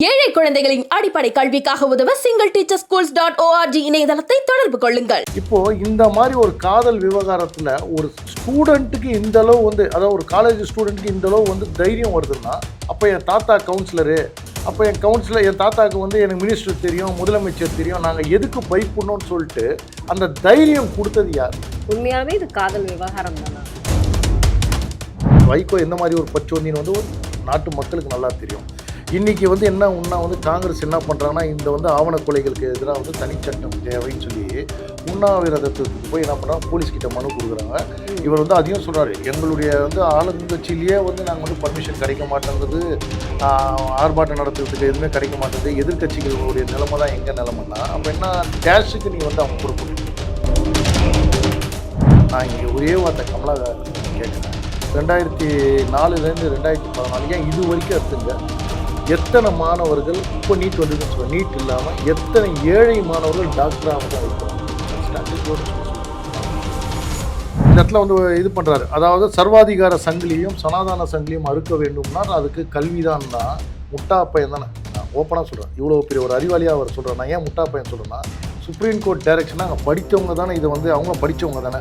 ஏழை குழந்தைகளின் அடிப்படை கல்விக்காக உதவ single teacher schools dot ORG இணையதளத்தை தொடர்பு கொள்ளுங்கள். இப்போ இந்த மாதிரி ஒரு காதல் விவகாரத்தில் ஒரு ஸ்டூடெண்ட்டுக்கு இந்த அளவு வந்து அதாவது ஒரு காலேஜ் ஸ்டூடெண்ட்டுக்கு இந்த அளவு வந்து தைரியம் வருதுன்னா அப்போ என் தாத்தா கவுன்சிலரு அப்போ என் கவுன்சிலர் என் தாத்தாக்கு வந்து எனக்கு மினிஸ்டர் தெரியும் முதலமைச்சர் தெரியும் நாங்கள் எதுக்கு பயப்படணும்னு சொல்லிட்டு அந்த தைரியம் கொடுத்தது யார்? உண்மையாலுமே இது காதல் விவகாரம் தானா? வைகோ எந்த மாதிரி ஒரு பச்சோந்தின்னு வந்து ஒரு நாட்டு மக்களுக்கு நல்லா தெரியும். இன்றைக்கி வந்து என்ன உண்ணா வந்து காங்கிரஸ் என்ன பண்ணுறாங்கன்னா இந்த வந்து ஆவண கொலைகளுக்கு எதிராக வந்து தனிச்சட்டம் தேவைன்னு சொல்லி உண்ணாவிரதத்துக்கு போய் என்ன பண்ணுறாங்க போலீஸ் கிட்ட மனு கொடுக்குறாங்க. இவர் வந்து அதையும் சொல்கிறாரு எங்களுடைய வந்து ஆளுங்கட்சியிலேயே வந்து நாங்கள் வந்து பர்மிஷன் கிடைக்க மாட்டேங்குது. ஆர்ப்பாட்டம் நடத்துறதுக்கு எதுவுமே கிடைக்க மாட்டேங்குது. எதிர்கட்சிகளுடைய நிலைமை தான் எங்கள் நிலைமைன்னா அப்போ என்ன டேஷுக்கு நீங்கள் வந்து அவங்க கொடுக்கணும். நான் இங்கே ஒரே வார்த்தை கமலா கேட்குறேன் ரெண்டாயிரத்தி நாலுலேருந்து ரெண்டாயிரத்தி பதினாலு ஏன் இது வரைக்கும் எடுத்துங்க? எத்தனை மாணவர்கள் இப்போ நீட் வந்ததுன்னு சொல்ல நீட் இல்லாமல் எத்தனை ஏழை மாணவர்கள் டாக்டராக வந்து இருக்கிறாங்க இந்த இடத்துல வந்து இது பண்ணுறாரு அதாவது சர்வாதிகார சங்கிலியும் சனாதன சங்கிலியும் அறுக்க வேண்டும்னா அதுக்கு கல்விதான் தான் முட்டா பையன் தானே. நான் ஓப்பனாக சொல்கிறேன் இவ்வளோ பெரிய ஒரு அறிவாளியாக அவர் சொல்கிறேன் நான் ஏன் முட்டா பையன் சொல்கிறேன்னா சுப்ரீம் கோர்ட் டைரக்ஷனாக அங்கே படித்தவங்க தானே இதை வந்து அவங்க படித்தவங்க தானே.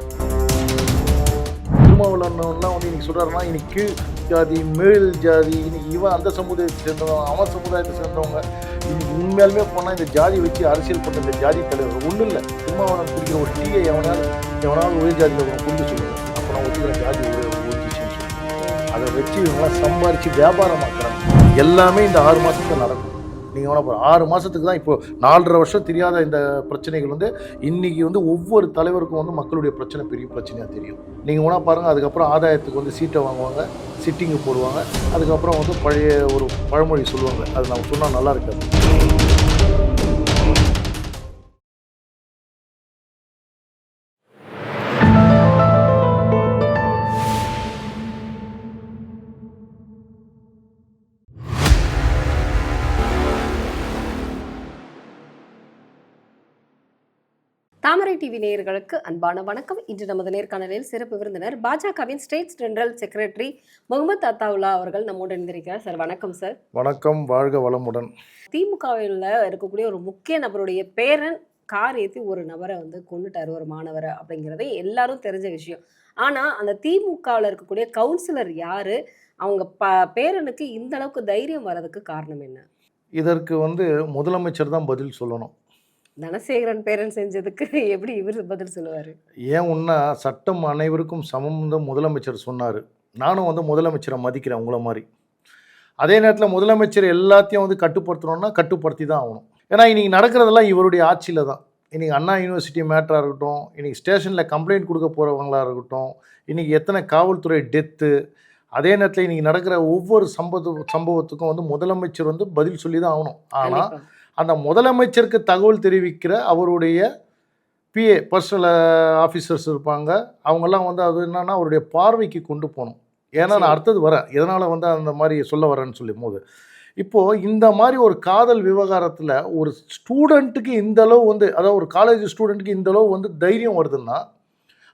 திருமாவளவன்லாம் வந்து இன்னைக்கு சொல்கிறாருன்னா இன்னைக்கு கீழ் ஜாதி மேல் ஜாதி இன்னைக்கு இவன் அந்த சமுதாயத்தை சேர்ந்தவன் அவன் சமுதாயத்தை சேர்ந்தவங்க. இன்னைக்கு உண்மையாலுமே போனால் இந்த ஜாதி வச்சு அரசியல் பண்ண இந்த ஜாதி தலைவர் ஒன்றும் இல்லை. திருமாவளவன் குடிக்கிற ஒரு டீயை எவனாலும் எவனாலும் ஒரே ஜாதியில் ஒன்று குடிக்க சொல்லுங்க அப்போ நான் ஒத்துக்கிற ஜாதி ஒரே சொல்லுவேன். அதை வச்சு இவங்களாம் சம்பாரித்து வியாபாரமாக்குறாங்க எல்லாமே இந்த ஆறு மாதத்தில் நடக்கும். நீங்கள் வேணா போகிற ஆறு மாதத்துக்கு தான் இப்போ நாலரை வருஷம் தெரியாத இந்த பிரச்சனைகள் வந்து இன்னைக்கு வந்து ஒவ்வொரு தலைவருக்கும் வந்து மக்களுடைய பிரச்சனை பெரிய பிரச்சனையாக தெரியும். நீங்கள் வேணால் பாருங்கள் அதுக்கப்புறம் ஆதாயத்துக்கு வந்து சீட்டை வாங்குவாங்க சிட்டிங்கு போடுவாங்க அதுக்கப்புறம் வந்து பழைய ஒரு பழமொழி சொல்லுவாங்க அது நம்ம சொன்னால் நல்லா இருக்காது. தாமரை டிவி நேயர்களுக்கு அன்பான வணக்கம். இன்று நமது நேர்காணலில் சிறப்பு விருந்தினர் பாஜகவின் state general secretary Mohammed Ataullah அவர்கள் நம்மோடு இருந்திருக்கிறார் சார் வணக்கம் சார். வணக்கம் வாழ்க வளமுடன். திமுகவில் இருக்கக்கூடிய ஒரு முக்கிய நபருடைய பேரன் கார் ஏற்றி ஒரு நபரை வந்து கொண்டுட்டாரு ஒரு மாணவரை அப்படிங்கிறதே எல்லாரும் தெரிஞ்ச விஷயம். ஆனா அந்த திமுகவில் இருக்கக்கூடிய கவுன்சிலர் யாரு? அவங்க ப பேரனுக்கு இந்த அளவுக்கு தைரியம் வர்றதுக்கு காரணம் என்ன? இதற்கு வந்து முதலமைச்சர் தான் பதில் சொல்லணும். தனசேகரன் பேரன் செஞ்சதுக்கு எப்படி இவர் பதில் சொல்லுவாரு? ஏன் உன்னா சட்டம் அனைவருக்கும் சமம் தான் முதலமைச்சர் சொன்னார். நானும் வந்து முதலமைச்சரை மதிக்கிறேன் உங்களை மாதிரி. அதே நேரத்தில் முதலமைச்சர் எல்லாத்தையும் வந்து கட்டுப்படுத்தணும்னா கட்டுப்படுத்தி தான் ஆகணும். ஏன்னா இன்னைக்கு நடக்கிறதெல்லாம் இவருடைய ஆட்சியில் தான். இன்னைக்கு அண்ணா யூனிவர்சிட்டி மேட்டராக இருக்கட்டும் இன்னைக்கு ஸ்டேஷனில் கம்ப்ளைண்ட் கொடுக்க போகிறவங்களா இருக்கட்டும் இன்னைக்கு எத்தனை காவல்துறை டெத்து அதே நேரத்தில் இன்னைக்கு நடக்கிற ஒவ்வொரு சம்பவ சம்பவத்துக்கும் வந்து முதலமைச்சர் வந்து பதில் சொல்லி தான் ஆகணும் ஆனால். அந்த முதலமைச்சருக்கு தகவல் தெரிவிக்கிற அவருடைய பிஏ பர்சனல் ஆஃபீஸர்ஸ் இருப்பாங்க. அவங்கெல்லாம் வந்து அது என்னன்னா அவருடைய பார்வைக்கு கொண்டு போகணும். ஏன்னா நான். அடுத்தது வரேன். எதனால் வந்து அந்த மாதிரி சொல்ல வரேன்னு சொல்லும் போது. இப்போது இந்த மாதிரி ஒரு காதல் விவகாரத்தில் ஒரு ஸ்டூடெண்ட்டுக்கு இந்த அளவு வந்து அதாவது ஒரு காலேஜ் ஸ்டூடெண்ட்டுக்கு இந்த அளவு வந்து தைரியம் வருதுன்னா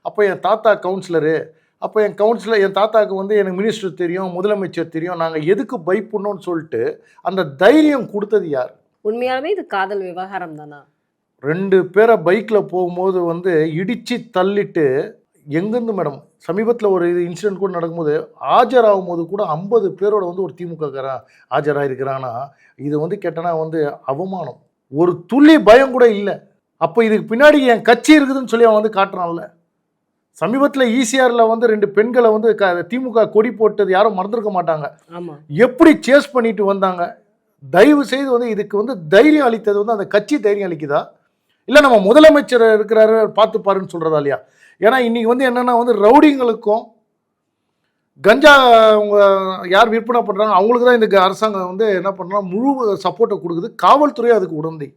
அப்போ என் தாத்தா கவுன்சிலரு அப்போ என் கவுன்சிலர் என் தாத்தாக்கு வந்து எனக்கு மினிஸ்டர் தெரியும் முதலமைச்சர் தெரியும் நாங்கள் எதுக்கு பயப்படணும்னு சொல்லிட்டு அந்த தைரியம் கொடுத்தது யார்? உண்மையாலுமே இது காதல் விவகாரம் தானா? ரெண்டு பேரை பைக்கில் போகும்போது வந்து இடித்து தள்ளிட்டு எங்கேருந்து மேடம் சமீபத்தில் ஒரு இது இன்சிடென்ட் கூட நடக்கும்போது ஆஜராகும் போது கூட ஐம்பது பேரோட வந்து ஒரு திமுகக்காரன் ஆஜராயிருக்கிறான்னா இது வந்து கேட்டனா வந்து அவமானம். ஒரு துளி பயம் கூட இல்லை. அப்போ இதுக்கு பின்னாடி என் கட்சி இருக்குதுன்னு சொல்லி அவன் வந்து காட்டுறான்ல. சமீபத்தில் ஈசிஆரில் வந்து ரெண்டு பெண்களை வந்து க திமுக கொடி போட்டது யாரும் மறந்துருக்க மாட்டாங்க. எப்படி சேஸ் பண்ணிட்டு வந்தாங்க? தயவு செய்து வந்து இதுக்கு வந்து தைரியம் அளித்தது வந்து அந்த கட்சி தைரியம் அளிக்குதா? இல்லை நம்ம முதலமைச்சர் இருக்கிறாரு பார்த்து பாருன்னு சொல்கிறதா இல்லையா? ஏன்னா இன்னைக்கு வந்து என்னென்னா வந்து ரவுடிங்களுக்கும் கஞ்சா அவங்க யார் விற்பனை பண்ணுறாங்க அவங்களுக்கு தான் இந்த அரசாங்கம் வந்து என்ன பண்ணுறாங்க முழு சப்போர்ட்டை கொடுக்குது. காவல்துறை அதுக்கு உடந்தை.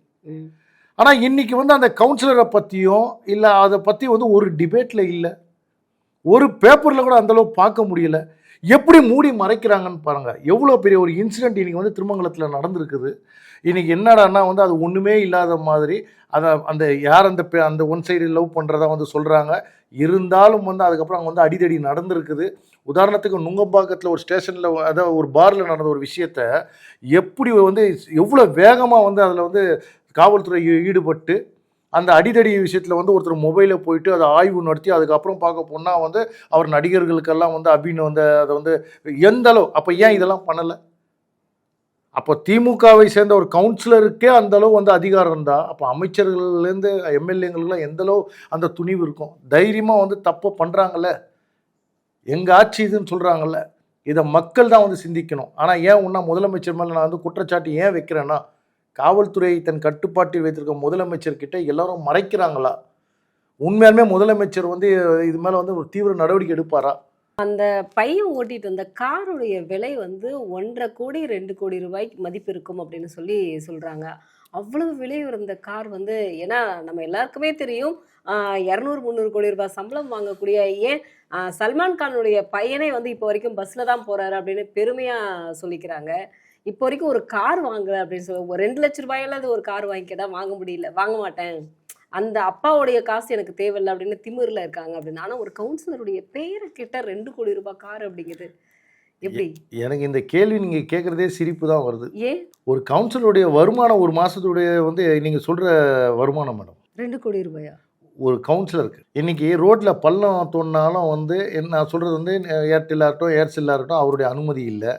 ஆனால் இன்னைக்கு வந்து அந்த கவுன்சிலரை பற்றியும் இல்லை அதை பற்றி வந்து ஒரு டிபேட்டில் இல்லை. ஒரு பேப்பரில் கூட அந்தளவு பார்க்க முடியல. எப்படி மூடி மறைக்கிறாங்கன்னு பாருங்க. எவ்வளோ பெரிய ஒரு இன்சிடென்ட் இன்னைக்கு வந்து திருமங்கலத்தில் நடந்திருக்குது. இன்றைக்கி என்னடான்னா வந்து அது ஒன்றுமே இல்லாத மாதிரி அதை அந்த யார் அந்த அந்த ஒன் சைடு லவ் பண்ணுறதா வந்து சொல்கிறாங்க இருந்தாலும் வந்து அதுக்கப்புறம் அங்கே வந்து அடிதடி நடந்திருக்குது. உதாரணத்துக்கு நுங்கம்பாக்கத்தில் ஒரு ஸ்டேஷனில் அதாவது ஒரு பாரில் நடந்த ஒரு விஷயத்த எப்படி வந்து எவ்வளோ வேகமாக வந்து அதில் வந்து காவல்துறை ஈடுபட்டு அந்த அடிதடி விஷயத்தில் வந்து ஒருத்தர் மொபைலில் போயிட்டு அதை ஆய்வு நடத்தி அதுக்கப்புறம் பார்க்க போனால் வந்து அவர் நடிகர்களுக்கெல்லாம் வந்து அபின்னு வந்து அதை வந்து எந்த அளவு அப்போ ஏன் இதெல்லாம் பண்ணலை? அப்போ திமுகவை சேர்ந்த ஒரு கவுன்சிலருக்கே அந்த அளவு வந்து அதிகாரம் இருந்தால் அப்போ அமைச்சர்கள்லேருந்து எம்எல்ஏங்களுக்குலாம் எந்தளவு அந்த துணிவு இருக்கும்? தைரியமாக வந்து தப்பு பண்ணுறாங்கல்ல எங்கள் ஆட்சி இதுன்னு சொல்கிறாங்கல்ல இதை மக்கள் தான் வந்து சிந்திக்கணும். ஆனால் ஏன் உன்னா முதலமைச்சர் மேலே நான் வந்து குற்றச்சாட்டு ஏன் வைக்கிறேன்னா காவல்துறை தன் கட்டுப்பாட்டில் வைத்திருக்க முதலமைச்சர் கிட்ட எல்லாரும் மறைக்கிறாங்களா? உண்மையாலுமே முதலமைச்சர் வந்து இது மேலே வந்து ஒரு தீவிர நடவடிக்கை எடுப்பாரா? அந்த பையன் ஓட்டிட்டு வந்த காருடைய விலை வந்து ஒன்றரை கோடி ரெண்டு கோடி ரூபாய்க்கு மதிப்பு இருக்கும் அப்படின்னு சொல்லி சொல்கிறாங்க அவ்வளவு விலை இருந்த கார் வந்து ஏன்னா நம்ம எல்லாருக்குமே தெரியும் இரநூறு முந்நூறு கோடி ரூபாய் சம்பளம் வாங்கக்கூடிய ஏன் சல்மான் கானுடைய பையனே வந்து இப்போ வரைக்கும் பஸ்ல தான் போறாரு அப்படின்னு பெருமையா சொல்லிக்கிறாங்க. இப்போ வரைக்கும் ஒரு கார் வாங்கல அப்படின்னு சொல்லி ஒரு ரெண்டு லட்ச ரூபாயில ஒரு கார் வாங்கிக்கதான் வாங்க முடியல. வாங்க மாட்டேன். அந்த அப்பாவுடைய காசு எனக்கு தேவையில்லை அப்படின்னு திமிரில் இருக்காங்க அப்படின்னு. ஆனால் ஒரு கவுன்சிலருடைய பேரை கிட்ட ரெண்டு கோடி ரூபாய் கார் அப்படிங்கிறது எப்படி? எனக்கு இந்த கேள்வி நீங்கள் கேட்குறதே சிரிப்பு தான் வருது. ஏன் ஒரு கவுன்சிலருடைய வருமானம் ஒரு மாதத்துடைய வந்து நீங்கள் சொல்கிற வருமானம் மேடம். ரெண்டு கோடி ரூபாயா? ஒரு கவுன்சிலருக்கு. இன்னைக்கு ரோட்டில் பள்ளம் தோண்டினாலும் வந்து என்ன நான் சொல்கிறது வந்து ஏர்டெல்லாக இருக்கட்டும் ஏர்செல்லாக இருக்கட்டும் அவருடைய அனுமதி இல்லை.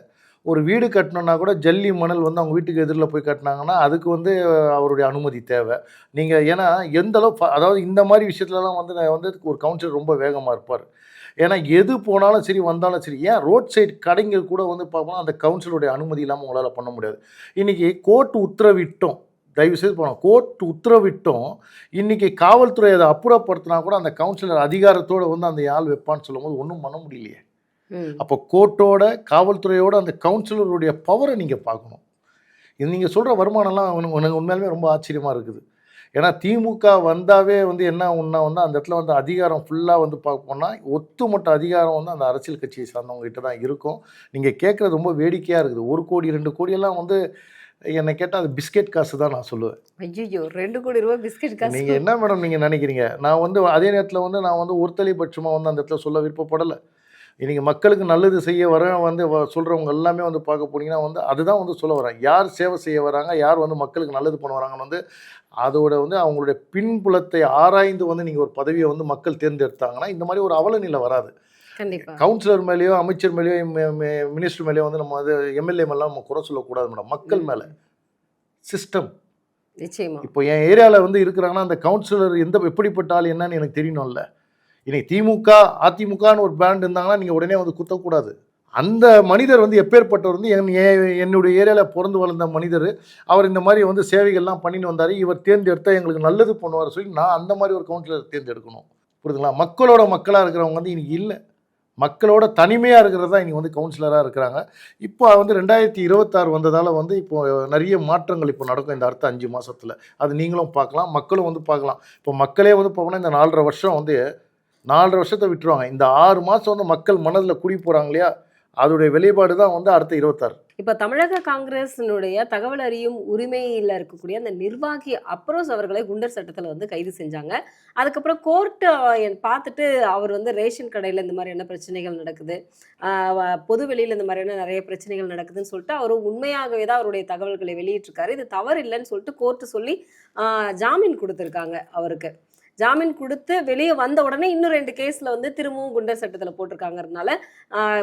ஒரு வீடு கட்டணுன்னா கூட ஜல்லி மணல் வந்து அவங்க வீட்டுக்கு எதிரில் போய் கட்டினாங்கன்னா அதுக்கு வந்து அவருடைய அனுமதி தேவை. நீங்கள் ஏன்னா எந்த அளவு அதாவது இந்த மாதிரி விஷயத்துலலாம் வந்து நான் வந்து ஒரு கவுன்சிலர் ரொம்ப வேகமாக இருப்பார். ஏன்னா எது போனாலும் சரி வந்தாலும் சரி ஏன் ரோட் சைடு கடைங்க கூட வந்து பார்ப்போம்னா அந்த கவுன்சிலருடைய அனுமதி இல்லாமல் உங்களால் பண்ண முடியாது. இன்றைக்கி கோர்ட் உத்தரவிட்டோம். தயவுசெய்து போனோம் கோர்ட் உத்தரவிட்டும். இன்றைக்கி காவல்துறை அதை அப்புறப்படுத்தினா கூட அந்த கவுன்சிலர் அதிகாரத்தோடு வந்து அந்த ஆள் வைப்பான்னு சொல்லும்போது ஒன்றும் பண்ண முடியலையே. அப்போ கோர்ட்டோட காவல்துறையோட அந்த கவுன்சிலருடைய பவரை நீங்கள் பார்க்கணும். இது நீங்கள் சொல்கிற வருமானம்லாம் உனக்கு உனக்கு உண்மையாலுமே ரொம்ப ஆச்சரியமாக இருக்குது. ஏன்னா திமுக வந்தாவே வந்து என்ன ஒன்றா வந்து அந்த இடத்துல வந்து அதிகாரம் ஃபுல்லாக வந்து பார்ப்போம்னா ஒத்துமொட்ட அதிகாரம் வந்து அந்த அரசியல் கட்சியை சார்ந்தவங்க கிட்ட தான் இருக்கும். நீங்கள் கேட்குறது ரொம்ப வேடிக்கையாக இருக்குது. ஒரு கோடி ரெண்டு கோடியெல்லாம் வந்து என்னை கேட்டால் அது பிஸ்கெட் காசு தான் நான் சொல்லுவேன். ஐயோ ரெண்டு கோடி ரூபாய் பிஸ்கட் காசு. நீங்கள் என்ன மேடம் நீங்கள் நினைக்கிறீங்க? நான் வந்து அதே நேரத்தில் வந்து நான் வந்து ஒருதலைபட்சமாக வந்து அந்த இடத்துல சொல்ல விருப்பப்படலை. இன்றைக்கி மக்களுக்கு நல்லது செய்ய வர வந்து வ- சொல்றவங்க எல்லாமே வந்து பார்க்க போனீங்கன்னா வந்து அதுதான் வந்து சொல்ல வரேன் யார் சேவை செய்ய வராங்க யார் வந்து மக்களுக்கு நல்லது பண்ண வராங்கன்னு வந்து அதோட வந்து அவங்களுடைய பின்புலத்தை ஆராய்ந்து வந்து நீங்கள் ஒரு பதவியை வந்து மக்கள் தேர்ந்தெடுத்தாங்கன்னா இந்த மாதிரி ஒரு அவல நிலை வராது கவுன்சிலர் மேலேயோ அமைச்சர் மேலேயோ மினிஸ்டர் மேலேயோ வந்து நம்ம வந்து எம்எல்ஏ மேலாம் நம்ம குறை சொல்லக்கூடாது மேடம். மக்கள் மேலே. சிஸ்டம். நிச்சயமா. இப்போ என் ஏரியாவில் வந்து இருக்கிறாங்கன்னா அந்த கவுன்சிலர் எந்த எப்படிப்பட்ட ஆள் என்னன்னு எனக்கு தெரியணும்ல. இன்னைக்கு திமுக அதிமுகன்னு ஒரு பிராண்ட் இருந்தாங்கன்னா நீங்கள் உடனே வந்து குத்தக்கூடாது. அந்த மனிதர் வந்து எப்பேற்பட்டவர் வந்து என் என்னுடைய ஏரியாவில் பிறந்து வளர்ந்த மனிதர். அவர் இந்த மாதிரி வந்து சேவைகள்லாம் பண்ணின்னு வந்தார். இவர் தேர்ந்தெடுத்தால் எங்களுக்கு நல்லது பண்ணுவார் சொல்லி நான் அந்த மாதிரி ஒரு கவுன்சிலர் தேர்ந்தெடுக்கணும். புரியுதுங்களா? மக்களோட மக்களாக இருக்கிறவங்க வந்து இன்னைக்கு இல்லை. மக்களோட தனிமையாக இருக்கிறது தான் இன்றைக்கி வந்து கவுன்சிலராக இருக்கிறாங்க. இப்போ வந்து ரெண்டாயிரத்தி இருபத்தாறு வந்ததால் வந்து இப்போ நிறைய மாற்றங்கள் இப்போ நடக்கும் இந்த அடுத்த அஞ்சு மாதத்தில் அது நீங்களும் பார்க்கலாம் மக்களும் வந்து பார்க்கலாம். இப்போ மக்களே வந்து பார்க்கணும் இந்த நாலரை வருஷம் வந்து நாலரை வருஷத்தை விட்டுருவாங்க. இந்த ஆறு மாதம் வந்து மக்கள் மனதில் குடி போகிறாங்க இல்லையா? அதோடைய வெளிப்பாடு தான் வந்து அடுத்த இருபத்தாறு. இப்போ தமிழக காங்கிரஸினுடைய தகவல் அறியும் உரிமையில் இருக்கக்கூடிய அந்த நிர்வாகி அப்ரோஸ் அவர்களை குண்டர் சட்டத்தில் வந்து கைது செஞ்சாங்க. அதுக்கப்புறம் கோர்ட்டு பார்த்துட்டு அவர் வந்து ரேஷன் கடையில் இந்த மாதிரியான பிரச்சனைகள் நடக்குது. பொது வெளியில் இந்த மாதிரியான நிறைய பிரச்சனைகள் நடக்குதுன்னு சொல்லிட்டு அவர் உண்மையாகவே தான் அவருடைய தகவல்களை வெளியிட்டிருக்காரு. இது தவறு இல்லைன்னு சொல்லிட்டு கோர்ட்டு சொல்லி ஜாமீன் கொடுத்துருக்காங்க அவருக்கு. ஜாமீன் கொடுத்து வெளியே வந்த உடனே இன்னும் ரெண்டு கேஸில் வந்து திரும்பவும் குண்டர் சட்டத்தில் போட்டிருக்காங்கறதுனால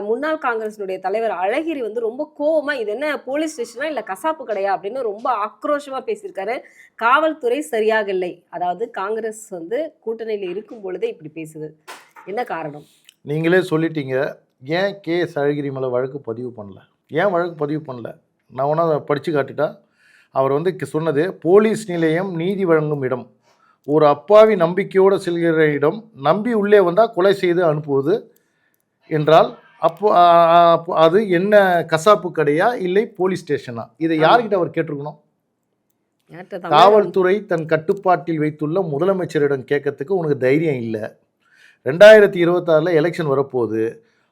முன்னாள் காங்கிரஸினுடைய தலைவர் அழகிரி வந்து ரொம்ப கோவமாக இது என்ன போலீஸ் ஸ்டேஷனா இல்லை கசாப்பு கடையா? அப்படின்னு ரொம்ப ஆக்ரோஷமாக பேசியிருக்காரு. காவல்துறை சரியாக இல்லை. அதாவது காங்கிரஸ் வந்து கூட்டணியில் இருக்கும் பொழுதே இப்படி பேசுது. என்ன காரணம்? நீங்களே சொல்லிட்டீங்க. ஏன் கே எஸ் அழகிரி மேலே வழக்கு பதிவு பண்ணல? ஏன் வழக்கு பதிவு பண்ணல? நான் ஒன்றா அதை படித்து காட்டிட்டா? அவர் வந்து சொன்னது போலீஸ் நிலையம் நீதி வழங்கும் இடம். ஒரு அப்பாவி நம்பிக்கையோடு செல்கிற இடம் நம்பி உள்ளே வந்தால் கொலை செய்து அனுப்புவது என்றால் அப்போ அது என்ன கசாப்பு கடையா இல்லை போலீஸ் ஸ்டேஷனா? இதை யார்கிட்ட அவர் கேட்டிருக்கணும்? காவல்துறை தன் கட்டுப்பாட்டில் வைத்துள்ள முதலமைச்சரிடம் கேட்கறதுக்கு உனக்கு தைரியம் இல்லை. ரெண்டாயிரத்தி இருபத்தாறில் எலெக்ஷன் வரப்போகுது.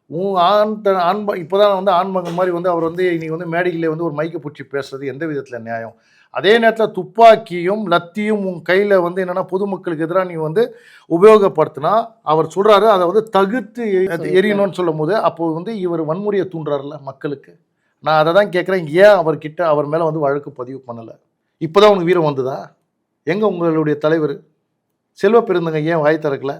உன் ஆண் த ஆண்ம இப்போ தான் வந்து ஆண்மகன் மாதிரி வந்து அவர் வந்து இன்னைக்கு வந்து மேடைகளே வந்து ஒரு மைக்கை பிடிச்சி பேசுறது எந்த விதத்தில் நியாயம்? அதே நேரத்தில் துப்பாக்கியும் லத்தியும் உன் கையில் வந்து என்னென்னா பொதுமக்களுக்கு எதிராக நீ வந்து உபயோகப்படுத்தினா அவர் சொல்கிறாரு அதை வந்து தகுத்து எரியணும்னு சொல்லும் போது அப்போ வந்து இவர் வன்முறையை தூண்டுறாருல மக்களுக்கு. நான் அதை தான் கேட்குறேன் ஏன் அவர்கிட்ட அவர் மேலே வந்து வழக்கு பதிவு பண்ணலை? இப்போ தான் உனக்கு வீரம் வந்ததா? எங்கே உங்களுடைய தலைவர்? செல்வ பெருந்தங்க ஏன் வாய் திறக்கல?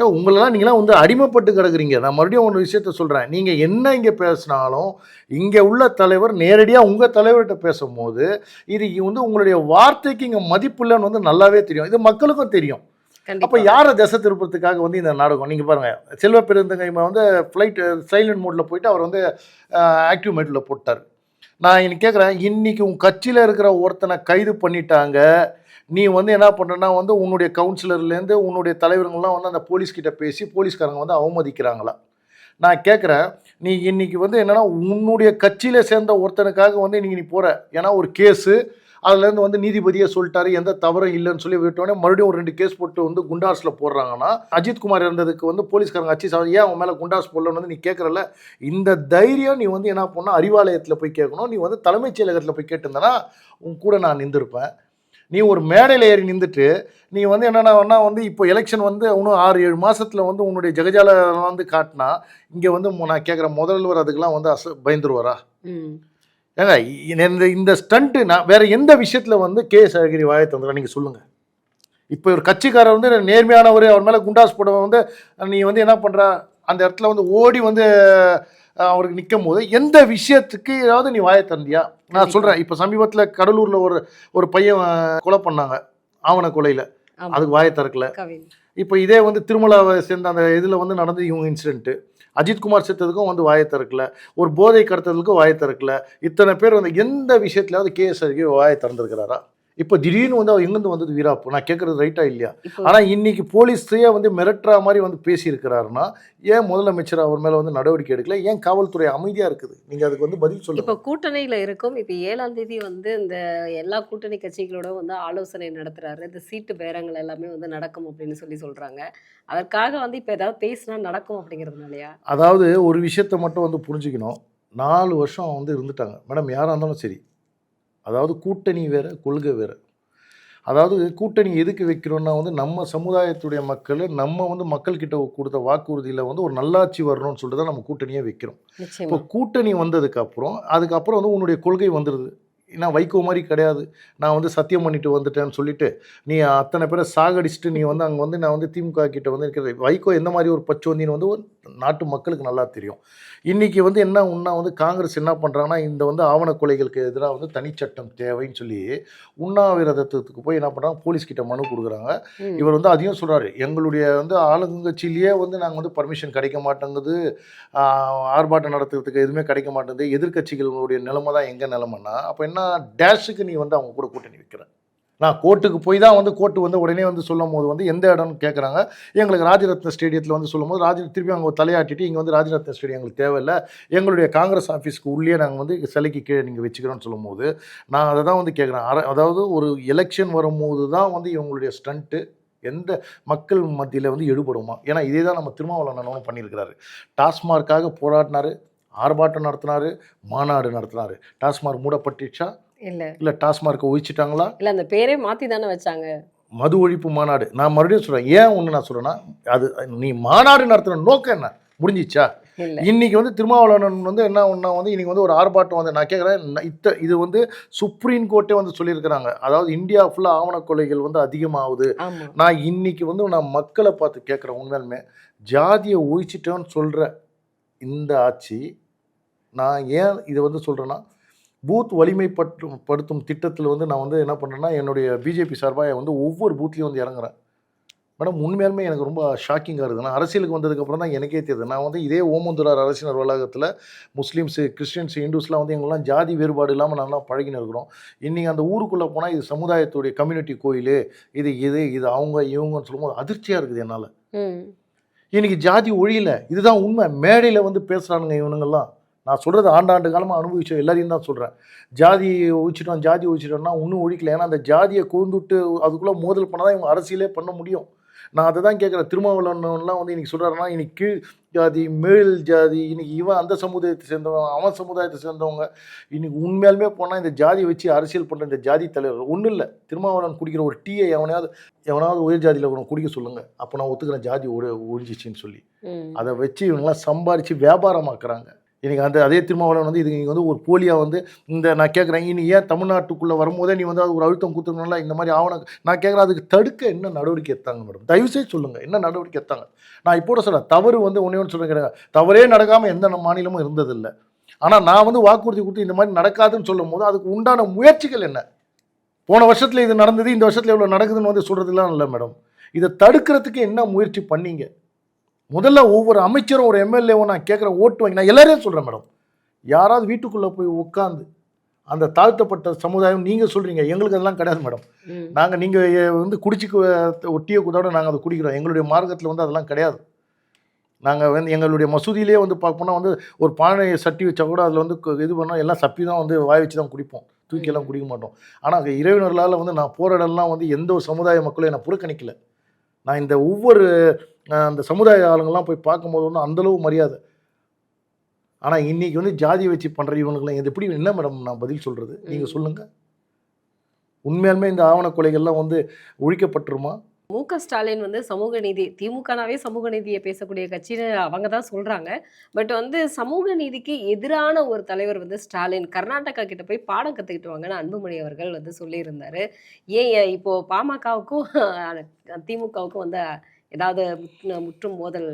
ஏன் உங்களெல்லாம் நீங்களாம் வந்து அடிமைப்பட்டு கிடக்குறீங்க. நான் மறுபடியும் ஒரு விஷயத்த சொல்கிறேன் நீங்கள் என்ன இங்கே பேசினாலும் இங்கே உள்ள தலைவர் நேரடியாக உங்கள் தலைவர்கிட்ட பேசும்போது இது வந்து உங்களுடைய வார்த்தைக்கு இங்கே மதிப்பு இல்லைன்னு வந்து நல்லாவே தெரியும். இது மக்களுக்கும் தெரியும். அப்போ யாரை திசை திருப்பத்துக்காக வந்து இந்த நாடகம்? நீங்கள் பாருங்கள் செல்வ பெருந்தகை வந்து ஃப்ளைட் சைலண்ட் மோடில் போயிட்டு அவர் வந்து ஆக்டிவ் மோட்டில் போட்டார். நான் இன்னைக்கு கேட்குறேன் இன்னைக்கு உன் கட்சியில் இருக்கிற ஒருத்தனை கைது பண்ணிட்டாங்க. நீ வந்து என்ன பண்ணுன்னா வந்து உன்னுடைய கவுன்சிலர்லேருந்து உன்னுடைய தலைவர்கள்லாம் வந்து அந்த போலீஸ்கிட்ட பேசி போலீஸ்காரங்க வந்து அவமதிக்கிறாங்களா? நான் கேட்குறேன் நீ இன்னைக்கு வந்து என்னென்னா உன்னுடைய கட்சியில் சேர்ந்த ஒருத்தனுக்காக வந்து இன்னைக்கு நீ போகிற ஏன்னா ஒரு கேஸு அதுலேருந்து வந்து நீதிபதியே சொல்லிட்டாரு எந்த தவறும் இல்லைன்னு சொல்லி விட்டோடனே மறுபடியும் ஒரு ரெண்டு கேஸ் போட்டு வந்து குண்டாஸில் போடுறாங்கன்னா அஜித் குமார் இருந்ததுக்கு வந்து போலீஸ்காரங்க அச்சி சார் ஏன் அவன் மேலே குண்டாஸ் போடலன்னு வந்து நீ கேட்குறல இந்த தைரியம் நீ வந்து என்ன பண்ணால் அறிவாலயத்தில் போய் கேட்கணும். நீ வந்து தலைமைச் செயலகத்தில் போய் கேட்டிருந்தனா உன் கூட நான் நின்றுருப்பேன் நீ ஒரு மேடையில் ஏறி நின்றுட்டு நீ வந்து என்னென்னா வந்து இப்போ எலெக்ஷன் வந்து இன்னும் ஆறு ஏழு மாசத்துல வந்து உன்னுடைய ஜெகஜால வந்து காட்டினா இங்கே வந்து நான் கேட்குற முதல்வர் அதுக்கெல்லாம் வந்து அச பயந்துருவாரா. ஏங்க இந்த இந்த ஸ்டண்ட்டு நான் வேற எந்த விஷயத்தில் வந்து கே. சககிரி வாயை தந்துடும் நீங்கள் சொல்லுங்கள் இப்போ ஒரு கட்சிக்காரர் வந்து நேர்மையானவர் அவர் மேலே குண்டாஸ் போடவன் வந்து நீ வந்து என்ன பண்ணுற அந்த இடத்துல வந்து ஓடி வந்து அவருக்கு நிற்கும் போது எந்த விஷயத்துக்கு ஏதாவது நீ வாயை தந்தியா நான் சொல்கிறேன் இப்போ சமீபத்தில் கடலூரில் ஒரு ஒரு பையன் கொலை பண்ணாங்க ஆவண கொலையில். அதுக்கு வாயை திறக்கல. இப்போ இதே வந்து திருமலாவை சேர்ந்த அந்த இதில் வந்து நடந்த இவங்க இன்சிடென்ட்டு அஜித்குமார் செத்ததுக்கும் வந்து வாயை திறக்கல. ஒரு போதை கடத்தலுக்கும் வாயை திறக்கல. இத்தனை பேர் வந்து எந்த விஷயத்துலையாவது கேஎஸ் வாயை திறந்துருக்கிறாரா? இப்போ திடீர்னு வந்து அவர் எங்கேருந்து வந்தது வீராப்பு நான் கேட்குறது ரைட்டா இல்லையா? இப்போ ஆனால் இன்னைக்கு போலீஸையே வந்து மிரட்டுற மாதிரி வந்து பேசியிருக்கிறாருன்னா ஏன் முதலமைச்சர் அவர் மேலே வந்து நடவடிக்கை எடுக்கல? ஏன் காவல்துறை அமைதியாக இருக்குது? நீங்கள் அதுக்கு வந்து பதில் இப்போ சொல்லுங்க கூட்டணியில இருக்கும். இப்போ ஏழாம் தேதி வந்து இந்த எல்லா கூட்டணி கட்சிகளோட வந்து ஆலோசனை நடத்துறாரு. இந்த சீட்டு பேரங்கள் எல்லாமே வந்து நடக்கும் அப்படின்னு சொல்லி சொல்றாங்க. அதற்காக வந்து இப்போ ஏதாவது பேசினா நடக்கும் அப்படிங்கிறதுனாலயா? அதாவது ஒரு விஷயத்தை மட்டும் வந்து புரிஞ்சுக்கணும். நாலு வருஷம் வந்து இருந்துட்டாங்க. மேடம் யாராக இருந்தாலும் சரி அதாவது கூட்டணி வேற கொள்கை வேற. அதாவது கூட்டணி எதுக்கு வைக்கிறோம்னா வந்து நம்ம சமுதாயத்துடைய மக்கள் நம்ம வந்து மக்கள்கிட்ட கொடுத்த வாக்குறுதியில் வந்து ஒரு நல்லாட்சி வரணும்னு சொல்லிட்டு தான் நம்ம கூட்டணியே வைக்கிறோம். இப்போ கூட்டணி வந்ததுக்கு அப்புறம் அதுக்கப்புறம் வந்து உன்னுடைய கொள்கை வந்துடுது நான் வைகோ மாதிரி கிடையாது. நான் வந்து சத்தியம் பண்ணிட்டு வந்துட்டேன்னு சொல்லிட்டு நீ அத்தனை பேரை சாகடிச்சிட்டு நீ வந்து அங்கே வந்து நான் வந்து திமுக கிட்ட வந்து இருக்கிறது. வைகோ எந்த மாதிரி ஒரு பச்சோந்தின்னு வந்து ஒரு நாட்டு மக்களுக்கு நல்லா தெரியும். இன்னைக்கு வந்து என்ன உன்னா வந்து காங்கிரஸ் என்ன பண்ணுறாங்கன்னா இந்த வந்து ஆவண கொலைகளுக்கு எதிராக வந்து தனிச்சட்டம் தேவைன்னு சொல்லி உண்ணாவிரதத்துக்கு போய் என்ன பண்ணுறாங்க போலீஸ் கிட்ட மனு கொடுக்குறாங்க. இவர் வந்து அதையும் சொல்றாரு. எங்களுடைய வந்து ஆளுங்கட்சியிலேயே வந்து நாங்கள் வந்து பர்மிஷன் கிடைக்க மாட்டேங்குது. ஆர்ப்பாட்டம் நடத்துறதுக்கு எதுவுமே கிடைக்க மாட்டேங்குது. எதிர்க்கட்சிகளுடைய நிலைமை தான் எங்கள் நிலைமைன்னா அப்போ என்ன டேஷுக்கு நீ வந்து அவங்க கூட கூட்டணி வைக்கிற. நான் கோர்ட்டுக்கு போய் தான் வந்து கோர்ட்டு வந்து உடனே வந்து சொல்லும் போது வந்து எந்த இடம்னு கேட்குறாங்க எங்களுக்கு ராஜரத்ன ஸ்டேடியத்தில் வந்து சொல்லும் போது ராஜ திருப்பி அவங்க தலையாட்டிட்டு இங்கே வந்து ராஜரத்ன ஸ்டேடியம் எங்களுக்கு தேவையில்லை. எங்களுடைய காங்கிரஸ் ஆஃபீஸ்க்கு உள்ளே நாங்கள் வந்து சிலைக்கு கீழே நீங்கள் வச்சுக்கிறோன்னு சொல்லும்போது நான் அதை தான் வந்து கேட்குறேன் அதாவது ஒரு எலெக்ஷன் வரும்போது தான் வந்து இவங்களுடைய ஸ்டண்ட்டு எந்த மக்கள் மத்தியில் வந்து எடுபடுமா ஏன்னா இதே தான் நம்ம திருமாவளவன் பண்ணியிருக்கிறாரு. டாஸ்மார்க்காக போராடினாரு. ஆர்ப்பாட்டம் நடத்தினாரு மாநாடு நடத்தினாரு. டாஸ்மார்க் மூடப்பட்டுச்சா? இல்ல. இல்லை டாஸ்மார்க்கை ஒழிச்சிட்டாங்களா? இல்ல அந்த பேரே மாத்தி தானே வச்சாங்க. மது ஒழிப்பு மாநாடு. நான் மறுபடியும் சொல்கிறேன் ஏன் ஒன்று நான் சொல்கிறேன்னா அது நீ மாநாடு நடத்துகிற நோக்கம் என்ன? முடிஞ்சிச்சா? இன்னைக்கு வந்து திருமாவளவன் வந்து என்ன ஒன்றா வந்து இன்னைக்கு வந்து ஒரு ஆர்ப்பாட்டம் வந்து நான் கேட்குறேன் இத்த இது வந்து சுப்ரீம் கோர்ட்டே வந்து சொல்லியிருக்கிறாங்க. அதாவது இந்தியா ஃபுல்லாக ஆவண கொலைகள் வந்து அதிகமாகுது. நான் இன்னைக்கு வந்து நான் மக்களை பார்த்து கேட்குறேன் உண்மையாலுமே. ஜாதியை ஒழிச்சிட்டோன்னு சொல்கிற இந்த ஆட்சி நான் ஏன் இதை வந்து சொல்கிறேன்னா பூத் வலிமைப்பட்டு படுத்தும் திட்டத்தில் வந்து நான் வந்து என்ன பண்ணுறேன்னா என்னுடைய பிஜேபி சார்பாக வந்து ஒவ்வொரு பூத்லேயும் வந்து இறங்குறேன். மேடம் உண்மையாலுமே எனக்கு ரொம்ப ஷாக்கிங்காக இருக்குது. நான் அரசியலுக்கு வந்ததுக்கப்புறம் தான் எனக்கே தெரியுது. நான் வந்து இதே ஓமந்துரார் அரசினர் வளாகத்தில் முஸ்லீம்ஸு கிறிஸ்டியன்ஸ் இந்துஸ்லாம் வந்து எங்கெல்லாம் ஜாதி வேறுபாடு இல்லாமல் நல்லா பழகின்னு இருக்கிறோம். இன்றைக்கி அந்த ஊருக்குள்ளே போனால் இது சமுதாயத்துடைய கம்யூனிட்டி கோயில் இது இது இது அவங்க இவங்கன்னு சொல்லும்போது அதிர்ச்சியாக இருக்குது என்னால். ம். இன்னைக்கு ஜாதி ஒழியல. இதுதான் உண்மை. மேடையில் வந்து பேசுகிறானுங்க இவனுங்கெல்லாம். நான் சொல்கிறது ஆண்டாண்டு காலமாக அனுபவிச்ச எல்லாரையும் தான் சொல்கிறேன் ஜாதி ஒழிச்சிட்டோம் ஜாதி ஒழிச்சிட்டோம்னா இன்னும் ஒழிக்கல. ஏன்னா அந்த ஜாதியை கூர்ந்துட்டு அதுக்குள்ளே மோதல் பண்ணால் தான் இவங்க அரசியலே பண்ண முடியும். நான் அதை தான் கேட்குறேன். திருமாவளவன்லாம் வந்து இன்னைக்கு சொல்கிறாருன்னா இன்னைக்கு கீழ் ஜாதி மேல் ஜாதி இன்னைக்கு இவன் அந்த சமுதாயத்தை சேர்ந்தவங்க அவன் சமுதாயத்தை சேர்ந்தவங்க. இன்னைக்கு உண்மையாலுமே போனால் இந்த ஜாதி வச்சு அரசியல் பண்ணுற இந்த ஜாதி தலைவர் ஒன்றும் இல்லை. திருமாவளவன் குடிக்கிற ஒரு டீயை எவனையாவது எவனாவது உயர் ஜாதியில் கூட குடிக்க சொல்லுங்கள் அப்போ நான் ஒத்துக்கிறேன் ஜாதி ஒழி ஒழிஞ்சிச்சின்னு சொல்லி. அதை வச்சு இவங்கெல்லாம் சம்பாரித்து வியாபாரமாக்குறாங்க. எனக்கு அந்த அதே திருமாவளவன் வந்து இது நீங்கள் வந்து ஒரு போலியாக வந்து இந்த நான் கேட்குறேன் இனி ஏன் தமிழ்நாட்டுக்குள்ளே வரும்போதே நீ வந்து அது ஒரு அழுத்தம் கொடுத்துருக்கணும்ல இந்த மாதிரி ஆவணம் நான் கேட்குறேன் அதுக்கு தடுக்க என்ன நடவடிக்கை எடுத்தாங்க மேடம் தயவுசெய்து சொல்லுங்கள் என்ன நடவடிக்கை எடுத்தாங்க? நான் இப்போ சொல்கிறேன் தவறு வந்து ஒன்றே ஒன்று சொல்கிறேன் கிடையாது தவறே நடக்காமல் எந்த மாநிலமும் இருந்ததில்லை. ஆனால் நான் வந்து வாக்குறுதி கொடுத்து இந்த மாதிரி நடக்காதுன்னு சொல்லும் போது அதுக்கு உண்டான முயற்சிகள் என்ன? போன வருஷத்தில் இது நடந்தது இந்த வருஷத்தில் எவ்வளோ நடக்குதுன்னு வந்து சொல்கிறதுலாம் இல்லை மேடம் இதை தடுக்கிறதுக்கு என்ன முயற்சி பண்ணீங்க? முதல்ல ஒவ்வொரு அமைச்சரும் ஒரு எம்எல்ஏவும் நான் கேட்குற ஓட்டு வாங்கி நான் எல்லாரையும் சொல்கிறேன் மேடம். யாராவது வீட்டுக்குள்ளே போய் உட்காந்து அந்த தாழ்த்தப்பட்ட சமுதாயம் நீங்கள் சொல்கிறீங்க எங்களுக்கு அதெல்லாம் கிடையாது மேடம். நாங்கள் நீங்கள் வந்து குடிச்சு ஒட்டிய குதோட நாங்கள் அதை குடிக்கிறோம். எங்களுடைய மார்க்கத்தில் வந்து அதெல்லாம் கிடையாது. நாங்கள் வந்து எங்களுடைய மசூதியிலே வந்து பார்ப்போம்னா வந்து ஒரு பானை சட்டி வச்சா கூட அதில் வந்து இது பண்ணால் எல்லாம் சப்பி தான் வந்து வாய் வச்சு தான் குடிப்போம். தூக்கியெல்லாம் குடிக்க மாட்டோம். ஆனால் இறைவனர்களால் வந்து நான் போகிற இடம்லாம் வந்து எந்த ஒரு சமுதாய மக்களையும் நான் புறக்கணிக்கல. நான் இந்த ஒவ்வொரு அந்த சமுதாய ஆளுங்கள்லாம் போய் பார்க்கும்போது ஒன்றும் அந்தளவு மரியாதை. ஆனால் இன்னைக்கு வந்து ஜாதி வச்சு பண்ணுற இவனுங்களாம் இது எப்படி என்ன மேடம் நான் பதில் சொல்கிறது நீங்கள் சொல்லுங்கள் உண்மையாலுமே இந்த ஆவண கொலைகள்லாம் வந்து ஒழிக்கப்பட்டுருமா? மு க. ஸ்டாலின் வந்து சமூக நீதி திமுகனாவே சமூக நீதியை பேசக்கூடிய கட்சின்னு அவங்க தான் சொல்றாங்க. பட் வந்து சமூக நீதிக்கு எதிரான ஒரு தலைவர் வந்து ஸ்டாலின். கர்நாடகா கிட்ட போய் பாடம் கத்துக்கிட்டு வாங்கன்னு அன்புமணி அவர்கள் வந்து சொல்லியிருந்தாரு. ஏன் இப்போது இப்போ பாமகவுக்கும் திமுகவுக்கும் வந்து ஏதாவது முற்றும் மோதல்?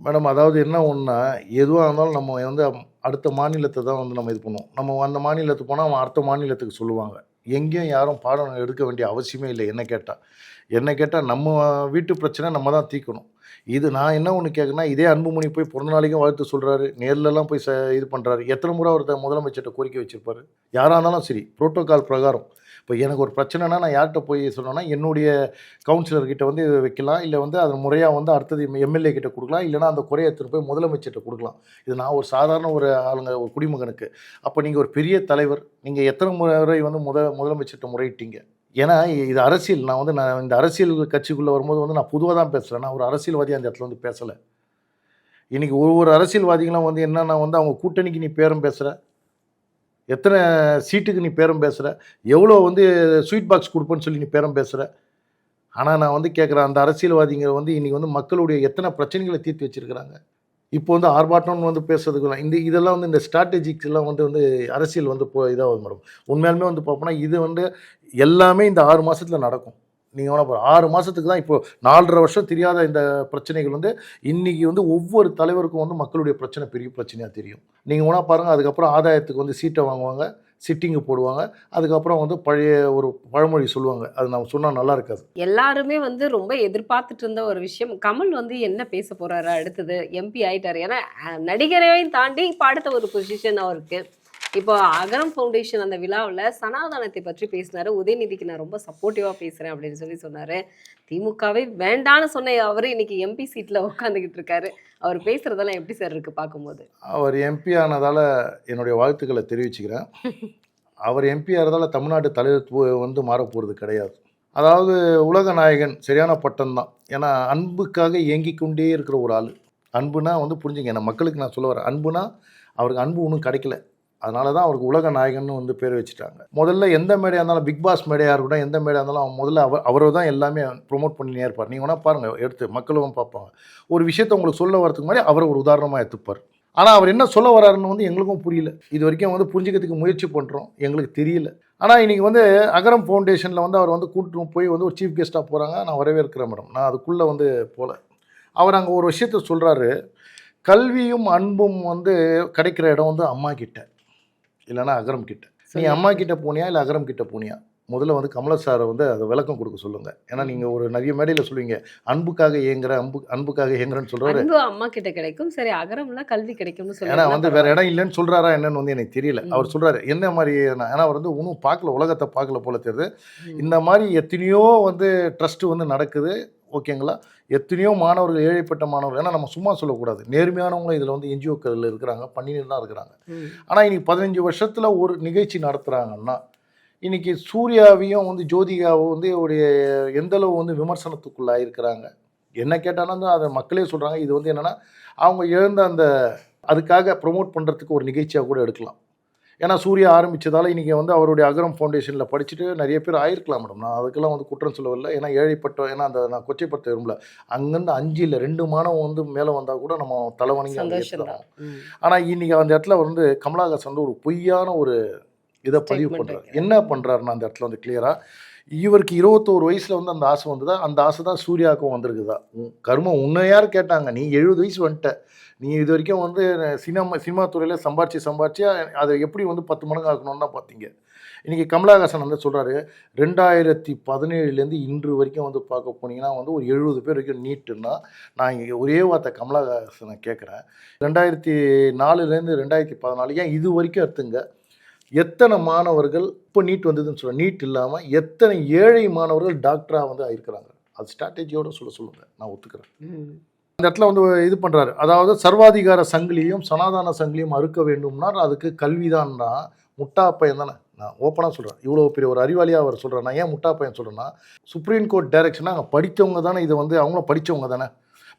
மேடம் அதாவது என்ன ஒன்றா எதுவாக இருந்தாலும் நம்ம வந்து அடுத்த மாநிலத்தை தான் வந்து நம்ம இது பண்ணுவோம். நம்ம அந்த மாநிலத்துக்கு போனால் அவன் அடுத்த மாநிலத்துக்கு சொல்லுவாங்க. எங்கேயும் யாரும் பாடம் எடுக்க வேண்டிய அவசியமே இல்லை என்ன கேட்டால் என்னை கேட்டால் நம்ம வீட்டு பிரச்சனை நம்ம தான் தீர்க்கணும். இது நான் என்ன ஒன்று கேட்குறேன்னா இதே அன்புமணி போய் பிறந்த நாளைக்கும் வாழ்த்து சொல்கிறாரு நேர்லலாம் போய் ச இது பண்ணுறாரு எத்தனை முறை அவர் முதலமைச்சர்கிட்ட கோரிக்கை வச்சுருப்பாரு? யாராக இருந்தாலும் சரி புரோட்டோகால் பிரகாரம். இப்போ எனக்கு ஒரு பிரச்சனைனா நான் யார்கிட்ட போய் சொன்னேன்னா என்னுடைய கவுன்சிலர்கிட்ட வந்து வைக்கலாம். இல்லை வந்து அது முறையாக வந்து அடுத்தது எம்எல்ஏ கிட்ட கொடுக்கலாம். இல்லைனா அந்த குறையை எடுத்துகிட்டு போய் முதலமைச்சர்கிட்ட கொடுக்கலாம். இது நான் ஒரு சாதாரண ஒரு ஆளுங்க ஒரு குடிமகனுக்கு. அப்போ நீங்கள் ஒரு பெரிய தலைவர் நீங்கள் எத்தனை முறை வந்து முத முதலமைச்சர்கிட்ட முறையிட்டீங்க? ஏன்னா இது அரசியல். நான் வந்து நான் இந்த அரசியல் கட்சிக்குள்ளே வரும்போது வந்து நான் பொதுவாக தான் பேசுகிறேன் நான் ஒரு அரசியல்வாதி அந்த இடத்துல வந்து பேசலை. இன்றைக்கி ஒவ்வொரு அரசியல்வாதிகளும் வந்து என்னென்னா வந்து அவங்க கூட்டணிக்கு நீ பேரும் பேசுகிற எத்தனை சீட்டுக்கு நீ பேரும் பேசுகிற எவ்வளோ வந்து ஸ்வீட் பாக்ஸ் கொடுப்பேன்னு சொல்லி நீ பேரும் பேசுகிற ஆனால் நான் வந்து கேட்குறேன் அந்த அரசியல்வாதிங்க வந்து இன்றைக்கி வந்து மக்களுடைய எத்தனை பிரச்சனைகளை தீர்த்து வச்சிருக்கிறாங்க. இப்போ வந்து ஆர்ப்பாட்டம்னு வந்து பேசுறதுக்கு இந்த இதெல்லாம் வந்து இந்த ஸ்ட்ராட்டஜிக்ஸ் எல்லாம் வந்து வந்து அரசியல் வந்து இப்போ இதாகுது மேடம். உண்மையாலுமே வந்து பார்ப்போம்னா இது வந்து எல்லாமே இந்த ஆறு மாதத்தில் நடக்கும். நீங்கள் வேணா பாருங்க. ஆறு மாதத்துக்கு தான் இப்போ நாலரை வருஷம் தெரியாத இந்த பிரச்சனைகள் வந்து இன்றைக்கி வந்து ஒவ்வொரு தலைவருக்கும் வந்து மக்களுடைய பிரச்சனை பெரிய பிரச்சனையாக தெரியும். நீங்கள் வேணா பாருங்கள் அதுக்கப்புறம் ஆதாயத்துக்கு வந்து சீட்டை வாங்குவாங்க. சிட்டிங்கு போடுவாங்க. அதுக்கப்புறம் வந்து பழைய ஒரு பழமொழி சொல்லுவாங்க. அது நம்ம சொன்னால் நல்லா இருக்காது. எல்லாருமே வந்து ரொம்ப எதிர்பார்த்துட்டு இருந்த ஒரு விஷயம். கமல் வந்து என்ன பேச போகிறாரு அடுத்தது? எம்பி ஆயிட்டாரு. ஏன்னா நடிகரையும் தாண்டி இப்போ அடுத்த ஒரு பொசிஷன் அவருக்கு. இப்போ அகரம் ஃபவுண்டேஷன் அந்த விழாவில் சனாதனத்தை பற்றி பேசினார். உதயநிதிக்கு நான் ரொம்ப சப்போர்ட்டிவாக பேசுகிறேன் அப்படின்னு சொல்லி சொன்னார். திமுகவை வேண்டான்னு சொன்ன அவர் இன்னைக்கு எம்பி சீட்டில் உட்காந்துக்கிட்டு இருக்காரு. அவர் பேசுகிறதெல்லாம் எப்படி சார் இருக்குது பார்க்கும்போது? அவர் எம்பி ஆனதால் என்னுடைய வாழ்த்துக்களை தெரிவிச்சுக்கிறேன். அவர் எம்பி ஆகிறதால தமிழ்நாடு தலைவர் வந்து மாறப்போகிறது கிடையாது. அதாவது உலக நாயகன் சரியான பட்டம் தான். ஏன்னா அன்புக்காக இயங்கிக் கொண்டே இருக்கிற ஒரு ஆள். அன்புனா வந்து புரிஞ்சுங்க என்ன மக்களுக்கு நான் சொல்ல வரேன். அன்புனா அவருக்கு அன்பு ஒன்றும் கிடைக்கல. அதனால தான் அவருக்கு உலக நாயகன்னு வந்து பேர் வச்சுட்டாங்க. முதல்ல எந்த மேடையாக இருந்தாலும் பிக் பாஸ் மேடையாக இருக்கட்டும் எந்த மேடையாக இருந்தாலும் அவன் முதல்ல அவர் அவரை தான் எல்லாமே ப்ரொமோட் பண்ணினே இருப்பார். நீங்கள் வேணால் பாருங்கள் எடுத்து மக்களும் பார்ப்பாங்க. ஒரு விஷயத்த உங்களுக்கு சொல்ல வரதுக்கு முன்னாடி அவரை ஒரு உதாரணமாக எடுத்துப்பார். ஆனால் அவர் என்ன சொல்ல வராருன்னு வந்து எங்களுக்கும் புரியல. இது வரைக்கும் வந்து புரிஞ்சுக்கிறதுக்கு முயற்சி பண்ணுறோம் எங்களுக்கு தெரியல. ஆனால் இன்றைக்கி வந்து அகரம் ஃபவுண்டேஷனில் வந்து அவர் வந்து கூட்டு போய் வந்து ஒரு சீஃப் கெஸ்ட்டாக போகிறாங்க நான் வரவேற்கிறேன் மேடம். நான் அதுக்குள்ளே வந்து போகல அவர் அங்கே ஒரு விஷயத்த சொல்கிறாரு கல்வியும் அன்பும் வந்து கிடைக்கிற இடம் வந்து அம்மா கிட்ட. இல்லைன்னா அகரம் கிட்ட. நீ அம்மா கிட்ட போனியா இல்லை அகரம் கிட்ட போனியா? முதல்ல வந்து கமல சாரை வந்து அதை விளக்கம் கொடுக்க சொல்லுங்கள் ஏன்னா நீங்கள் ஒரு நிறைய மேடையில் சொல்லுவீங்க அன்புக்காக ஏங்குற அன்பு அன்புக்காக ஏங்குறேன்னு சொல்கிறாரு அன்பு அம்மா கிட்ட கிடைக்கும். சரி அகரம்ல கல்வி கிடைக்கும்னு ஏன்னா சொல்லி வந்து வேற இடம் இல்லைன்னு சொல்றாரா என்னன்னு வந்து எனக்கு தெரியல. அவர் சொல்றாரு என்ன மாதிரி ஏன்னா அவர் வந்து இன்னும் பார்க்கல உலகத்தை பார்க்கல போல தெரியுது. இந்த மாதிரி எத்தனையோ வந்து ட்ரஸ்ட் வந்து நடக்குது. ஓகேங்களா? எத்தனையோ மாணவர்கள் ஏழைப்பட்ட மாணவர்கள் ஏன்னா நம்ம சும்மா சொல்லக்கூடாது. நேர்மையானவங்களும் இதில் வந்து என்ஜிஓக்கள் இருக்கிறாங்க பண்ணிட்டு தான் இருக்கிறாங்க. ஆனால் இன்னைக்கு பதினஞ்சு வருஷத்தில் ஒரு நிகழ்ச்சி நடத்துகிறாங்கன்னா இன்னைக்கு சூர்யாவையும் வந்து ஜோதிகாவும் வந்து ஒரு எந்த அளவு வந்து விமர்சனத்துக்குள்ளாயிருக்கிறாங்க என்ன கேட்டாலும் அதை மக்களே சொல்கிறாங்க இது வந்து என்னென்னா அவங்க எழுந்த அந்த அதுக்காக ப்ரொமோட் பண்ணுறதுக்கு ஒரு நிகழ்ச்சியாக கூட எடுக்கலாம். ஏன்னா சூர்யா ஆரம்பித்ததால் இன்றைக்கி வந்து அவருடைய அகரம் ஃபவுண்டேஷனில் படிச்சுட்டு நிறைய பேர் ஆயிருக்கலாம் மேடம். நான் அதுக்கெல்லாம் வந்து குற்றம் சொல்லவில்லை. ஏன்னா ஏழைப்பட்ட ஏன்னா அந்த நான் கொச்சைப்படுத்த விரும்பல. அங்கேருந்து அஞ்சு இல்லை ரெண்டு மாணவன் வந்து மேலே வந்தால் கூட நம்ம தலைவணிங்க. ஆனால் இன்னைக்கு அந்த இடத்துல வந்து கமலஹாசன் வந்து ஒரு பொய்யான ஒரு இதை பதிவு பண்ணுறாரு. என்ன பண்ணுறாருன்னா அந்த இடத்துல வந்து கிளியராக இவருக்கு இருபத்தோரு வயசில் வந்து அந்த ஆசை வந்ததா? அந்த ஆசை தான் சூர்யாவுக்கும் வந்திருக்குதா? கர்மம் உன்னை யார் கேட்டாங்க? நீ எழுபது வயசு வந்துட்ட. நீ இது வரைக்கும் வந்து சினிமா சினிமா துறையில் சம்பாரிச்சு சம்பாரிச்சு அதை எப்படி வந்து பத்து மடங்கு ஆக்கணும்னு தான் பார்த்தீங்க இன்றைக்கி கமலஹாசன் வந்து சொல்கிறாரு ரெண்டாயிரத்தி பதினேழுலேருந்து இன்று வரைக்கும் வந்து பார்க்க போனீங்கன்னா வந்து ஒரு எழுபது பேர் வரைக்கும் நீட்டுன்னா நான் இங்கே ஒரே வார்த்தை கமலஹாசனை கேட்குறேன் ரெண்டாயிரத்தி நாலுலேருந்து ரெண்டாயிரத்தி பதினாலு ஏன் இது வரைக்கும் எடுத்துங்க? எத்தனை மாணவர்கள் இப்போ நீட் வந்ததுன்னு சொல்கிறேன் நீட் இல்லாமல் எத்தனை ஏழை மாணவர்கள் டாக்டராக வந்து ஆயிருக்கிறாங்க? அது ஸ்ட்ராட்டஜியோட சொல்ல சொல்லுங்கள் நான் ஒத்துக்கிறேன். ம். இந்த இடத்துல வந்து இது பண்ணுறாரு அதாவது சர்வாதிகார சங்கிலியும் சனாதன சங்கிலியும் அறுக்க வேண்டும்னா அதுக்கு கல்விதான்னா முட்டா பையன் தானே. நான் ஓப்பனாக சொல்கிறேன் இவ்வளோ பெரிய ஒரு அறிவாளியாக அவர் சொல்கிறேன் நான் ஏன் முட்டா பையன் சொல்கிறேன்னா சுப்ரீம் கோர்ட் டைரக்ஷனாக அங்கே படித்தவங்க தானே இது வந்து அவங்களும் படித்தவங்க தானே.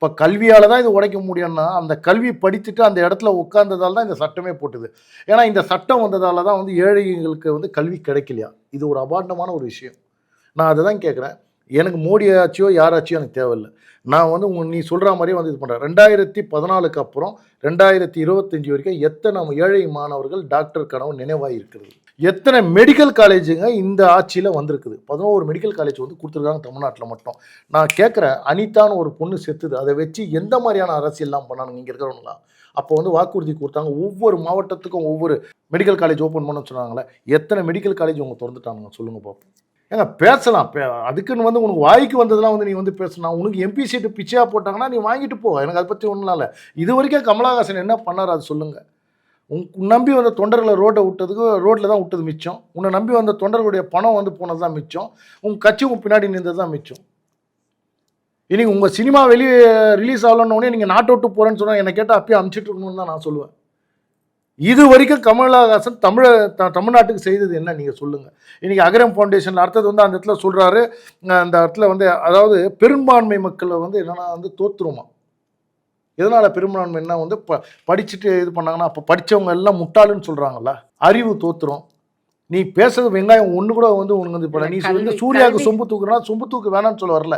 இப்போ கல்வியால் தான் இது உடைக்க முடியும்னா அந்த கல்வி படித்துட்டு அந்த இடத்துல உட்காந்ததால் தான் இந்த சட்டமே போட்டுது. ஏன்னா இந்த சட்டம் வந்ததால தான் வந்து ஏழைகளுக்கு வந்து கல்வி கிடைக்கலையா? இது ஒரு அபாண்டமான ஒரு விஷயம். நான் அதை தான் கேட்குறேன். எனக்கு மோடி ஆட்சியோ யாராச்சியோ எனக்கு தேவையில்லை. நான் வந்து உங்க- நீ சொல்கிற மாதிரியே வந்து இது பண்ணுறேன் ரெண்டாயிரத்தி பதினாலுக்கு அப்புறம் ரெண்டாயிரத்தி இருபத்தஞ்சி வரைக்கும் எத்தனை ஏழை மாணவர்கள் டாக்டர் கனவு நினைவாக இருக்கிறது? எத்தனை மெடிக்கல் காலேஜுங்க இந்த ஆட்சியில் வந்திருக்குது? பதினோரு மெடிக்கல் காலேஜ் வந்து கொடுத்துருக்காங்க தமிழ்நாட்டில் மட்டும். நான் கேட்குறேன் அனிதான்னு ஒரு பொண்ணு செத்துது. அதை வச்சு எந்த மாதிரியான அரசியல்லாம் பண்ணானுங்க இங்கே இருக்கிறவங்களாம் அப்போ வந்து வாக்குறுதி கொடுத்தாங்க. ஒவ்வொரு மாவட்டத்துக்கும் ஒவ்வொரு மெடிக்கல் காலேஜ் ஓப்பன் பண்ண சொன்னாங்களே எத்தனை மெடிக்கல் காலேஜ் அவங்க திறந்துட்டாங்க சொல்லுங்கள் பார்ப்போம் ஏங்க பேசலாம். பே அதுக்குன்னு வந்து உனக்கு வாய்க்கு வந்ததெல்லாம் வந்து நீ வந்து பேசலாம். உனக்கு எம்பி சீட்டு பிச்சையாக போட்டாங்கன்னா நீ வாங்கிட்டு போ. எனக்கு அதை பற்றி ஒன்றும் இல்லை. இது வரைக்கும் கமலஹாசன் என்ன பண்ணார் அது சொல்லுங்கள் உன் நம்பி வந்த தொண்டர்களை ரோட்டை விட்டதுக்கு ரோட்டில் தான் விட்டது மிச்சம். உன்னை நம்பி வந்த தொண்டர்களுடைய பணம் வந்து போனது தான் மிச்சம். உன் கட்சி உன் பின்னாடி நின்றது தான் மிச்சம். இன்றைக்கி உங்கள் சினிமா வெளியே ரிலீஸ் ஆகலன்னொடனே நீங்கள் நாட்டை விட்டு போகிறேன்னு சொன்னால் என்னை கேட்டால் அப்பயே அமுச்சிட்டு இருக்கணும்னு தான் நான் சொல்லுவேன். இது வரைக்கும் கமலஹாசன் தமிழ த- தமிழ்நாட்டுக்கு செய்தது என்ன? நீங்கள் சொல்லுங்கள் இன்றைக்கி அகரம் ஃபவுண்டேஷன் அடுத்தது வந்து அந்த இடத்துல சொல்கிறாரு அந்த இடத்துல வந்து அதாவது பெரும்பான்மை மக்களை வந்து என்னென்னா வந்து தோத்துருமா? எதனால் பெரும்பான்மைன்னா வந்து ப படிச்சுட்டு இது பண்ணாங்கன்னா அப்போ படித்தவங்க எல்லாம் முட்டாளுன்னு சொல்கிறாங்களா அறிவு தோத்துரும். நீ பேசுறது வெங்காயம் ஒன்று கூட வந்து உனக்கு வந்து இப்போ நீ வந்து சூர்யாவுக்கு சொம்பு தூக்குறனா சொம்பு தூக்கு வேணாம்னு சொல்ல வரல.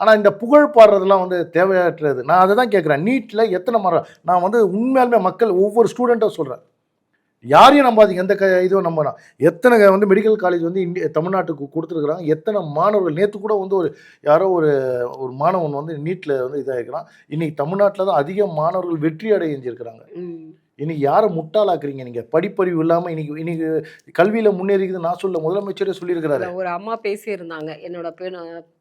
ஆனால் இந்த புகழ் பாடுறதெல்லாம் வந்து தேவையற்றது. நான் அதை தான் கேட்குறேன் நீட்டில் எத்தனை மரம்? நான் வந்து உண்மையாலுமே மக்கள் ஒவ்வொரு ஸ்டூடெண்ட்டாக சொல்கிறேன் யாரையும் நம்பாதீங்க. எந்த க இதுவும் நம்பனா. எத்தனை வந்து மெடிக்கல் காலேஜ் வந்து இந்திய தமிழ்நாட்டுக்கு கொடுத்துருக்குறாங்க. எத்தனை மாணவர்கள்? நேற்று கூட வந்து ஒரு யாரோ ஒரு ஒரு மாணவன் வந்து நீட்டில் வந்து இதாகிருக்கிறான் இன்னைக்கு தமிழ்நாட்டில் தான் அதிக மாணவர்கள் வெற்றி அடைஞ்சிருக்கிறாங்க. இன்னைக்கு யாரை முட்டாளாக்குறீங்க நீங்கள் படிப்பறிவு இல்லாமல் இன்னைக்கு இன்னைக்கு கல்வியில் முன்னேறிக்குது நான் சொல்ல முதலமைச்சரே சொல்லியிருக்கிறாரு. ஒரு அம்மா பேசியிருந்தாங்க. என்னோட பெண்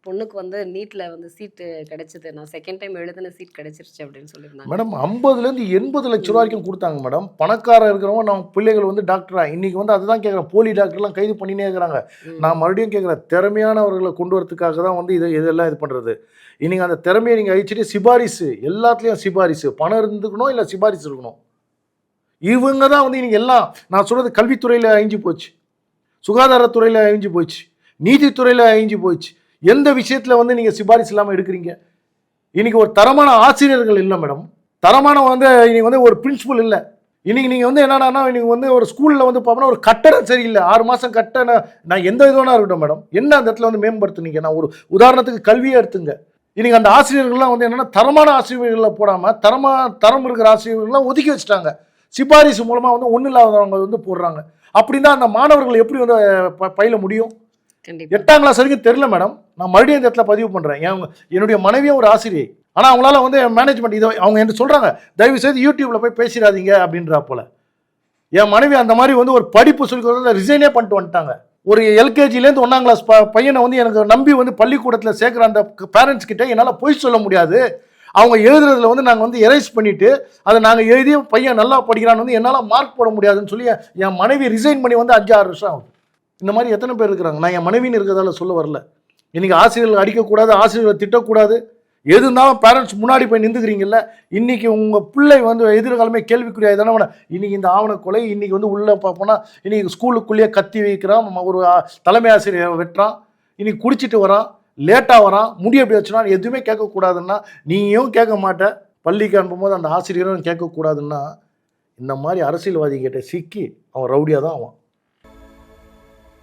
பொண்ணுக்கு வந்து நீட்ல வந்து சீட்டு கிடைச்சது. நான் செகண்ட் டைம் எழுதின சீட் கிடைச்சிருச்சு அப்படின்னு சொல்லியிருந்தாங்க. மேடம் ஐம்பதுலேருந்து எண்பது லட்ச ரூபா வரைக்கும் கொடுத்தாங்க மேடம். பணக்காரர் இருக்கிறவங்க நம்ம பிள்ளைகள் வந்து டாக்டரா. இன்னைக்கு வந்து அதுதான் கேட்குறேன் போலி டாக்டர்லாம் கைது பண்ணினே இருக்கிறாங்க. நான் மறுபடியும் கேட்குறேன் திறமையானவர்களை கொண்டு வரதுக்காக தான் வந்து இது இதெல்லாம் இது பண்ணுறது இன்னைக்கு அந்த திறமையை நீங்கள் அழிச்சிட்டு சிபாரிசு. எல்லாத்துலேயும் சிபாரிசு. பணம் இருந்துக்கணும் இல்லை சிபாரிசு இருக்கணும்? இவங்க தான் வந்து இன்னைக்கு எல்லாம் நான் சொல்கிறது கல்வித்துறையில் அழிஞ்சு போச்சு. சுகாதாரத்துறையில் அழிஞ்சு போச்சு. நீதித்துறையில் அழிஞ்சு போச்சு. எந்த விஷயத்தில் வந்து நீங்கள் சிபாரிசு இல்லாமல் எடுக்கிறீங்க? இன்னைக்கு ஒரு தரமான ஆசிரியர்கள் இல்லை மேடம். தரமான வந்து இன்றைக்கி வந்து ஒரு பிரின்சிபல் இல்லை. இன்றைக்கி நீங்கள் வந்து என்னன்னா இன்றைக்கி வந்து ஒரு ஸ்கூலில் வந்து பார்த்தோன்னா ஒரு கட்டடம் சரியில்லை. ஆறு மாதம் கட்டண நான் எந்த இதுவானா இருக்கட்டும் மேடம் என்ன அந்த இடத்துல வந்து மேம்படுத்துனீங்க? நான் ஒரு உதாரணத்துக்கு கல்வியை எடுத்துங்க. இன்றைக்கி அந்த ஆசிரியர்கள்லாம் வந்து என்னென்னா தரமான ஆசிரியர்களை போடாமல் தரமாக தரம் இருக்கிற ஆசிரியர்கள்லாம் ஒதுக்கி வச்சுட்டாங்க. சிபாரிசு மூலமாக வந்து ஒன்றும் இல்லாதவங்க வந்து போடுறாங்க. அப்படின்னா அந்த மாணவர்கள் எப்படி வந்து ப- பயில முடியும்? எட்டாம் கிளாஸ் வரைக்கும் தெரியல மேடம் நான் மறுபடியும் இந்த இடத்துல பதிவு பண்ணுறேன் என் என்னுடைய மனைவியும் ஒரு ஆசிரியை. ஆனால் அவங்களால வந்து மேனேஜ்மெண்ட் இதை அவங்க என்ன சொல்கிறாங்க தயவு செய்து யூடியூப்பில் போய் பேசிடாதீங்க அப்படின்றா போல. என் மனைவி அந்த மாதிரி வந்து ஒரு படிப்பு சொல்லி கொடுத்தா ரிசைனே பண்ணிட்டு வந்துட்டாங்க. ஒரு எல்கேஜிலேருந்து ஒன்றாம் கிளாஸ் ப பையனை வந்து எனக்கு நம்பி வந்து பள்ளிக்கூடத்தில் சேர்க்குற அந்த பேரண்ட்ஸ் கிட்ட என்னால் பொய் சொல்ல முடியாது. அவங்க எழுதுறதுல வந்து நாங்கள் வந்து எரேஸ் பண்ணிவிட்டு அதை நாங்கள் எழுதி பையன் நல்லா படிக்கிறான்னு வந்து என்னால் மார்க் போட முடியாதுன்னு சொல்லி என் மனைவி ரிசைன் பண்ணி வந்து அஞ்சு ஆறு வருஷம் ஆகுது. இந்த மாதிரி எத்தனை பேர் இருக்கிறாங்க? நான் என் மனைவின்னு இருக்கிறதால சொல்ல வரல. இன்றைக்கி ஆசிரியர்கள் அடிக்கக்கூடாது ஆசிரியர்களை திட்டக்கூடாது. எது இருந்தாலும் பேரண்ட்ஸ் முன்னாடி போய் நின்றுக்கிறீங்கல்ல இன்றைக்கி உங்கள் பிள்ளை வந்து எதிர்காலமே கேள்விக்குரிய தானே வேணா இன்றைக்கி இந்த ஆவண கொலை இன்றைக்கி வந்து உள்ளே பார்ப்போம்னா இன்றைக்கி ஸ்கூலுக்குள்ளேயே கத்தி வைக்கிறான் ஒரு தலைமை ஆசிரியர் வெட்டுறான். இன்றைக்கி குடிச்சிட்டு வரான். லேட்டாக வரான். முடி எப்படி வச்சுனா எதுவுமே கேட்கக்கூடாதுன்னா நீயும் கேட்க மாட்ட பள்ளிக்கு அனுப்பும்போது அந்த ஆசிரியரும் கேட்கக்கூடாதுன்னா இந்த மாதிரி அரசியல்வாதி கிட்ட சிக்கி அவன் ரவுடியாக தான் ஆவான்.